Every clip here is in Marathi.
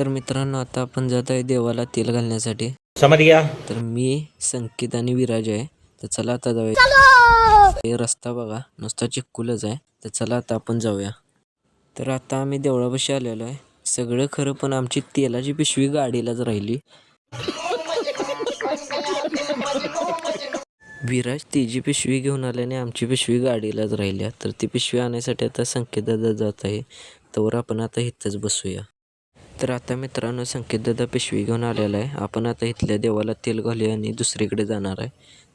तर मित्रांनो आता आपण जात आहे देवाला तेल घालण्यासाठी. समझ गया तर मी संकेत आणि विराज आहे. तर चला आता जाऊया. हे रस्ता बघा नुसता चिक्कुलच आहे. तर चला आता आपण जाऊया. तर आता आम्ही देवळापाशी आलेलो आहे. सगळं खरं पण आमची तेलाची पिशवी गाडीलाच राहिली. विराज तिची पिशवी घेऊन आल्याने आमची पिशवी गाडीलाच राहिल्या. तर ती पिशवी आणण्यासाठी आता संकेतदादा जात आहे. तर आपण आता इथंच बसूया. तर आता मित्रांनो संकेतदादा पिशवी घेऊन आलेला आहे. आपण आता इथल्या देवाला तेल घालूया आणि दुसरीकडे जाणार आहे.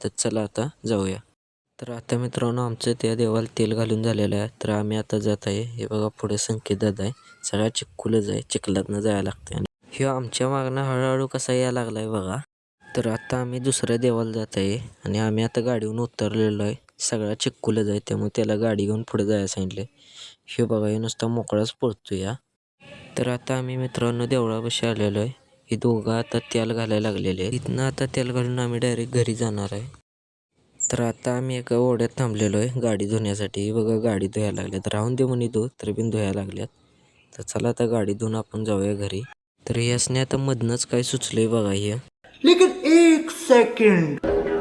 तर चला आता जाऊया. तर आता मित्रांनो आमचं त्या देवाला तेल घालून झालेलं आहे. तर आम्ही आता जात आहे. हे बघा पुढे संकेतदादा आहे. सगळा चिक्कूलच आहे. चिखलातनं जायला लागतं आणि ह्यो आमच्या मागणं हळूहळू कसा यायला लागला आहे बघा. तर आता आम्ही दुसऱ्या देवाला जात आहे. आणि आम्ही आता गाडीहून उतरलेलो आहे. सगळा चिक्कूलच आहे. त्यामुळे त्याला गाडी घेऊन पुढे जायला सांगितले हे बघा हे नुसता मोकळाच पडतो या तर आता आम्ही मित्रांनो देवळापाशी आलेलो आहे. हे दोघं आता तेल घालायला लागलेले आहेत. इथनं आता तेल घालून आम्ही डायरेक्ट घरी जाणार आहे. तर आता आम्ही एका ओढ्यात थांबलेलो आहे गाडी धुण्यासाठी. बघा गाडी धुवायला लागल्यात राहून दे म्हणे धुत तरी पण धुवायला लागल्यात. तर चला आता गाडी धुवून आपण जाऊया घरी. तर यासने आता मधनंच काय सुचलंय बघा हे.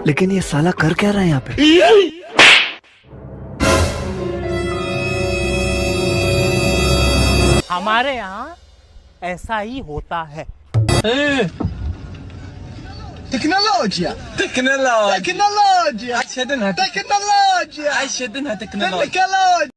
लेकिन ये साला कर क्या रहा है यहाँ पे? हमारे यहाँ ऐसा ही होता है Tecnologia! Tecnologia! Tecnologia! Tecnologia! Tecnologia! Tecnologia!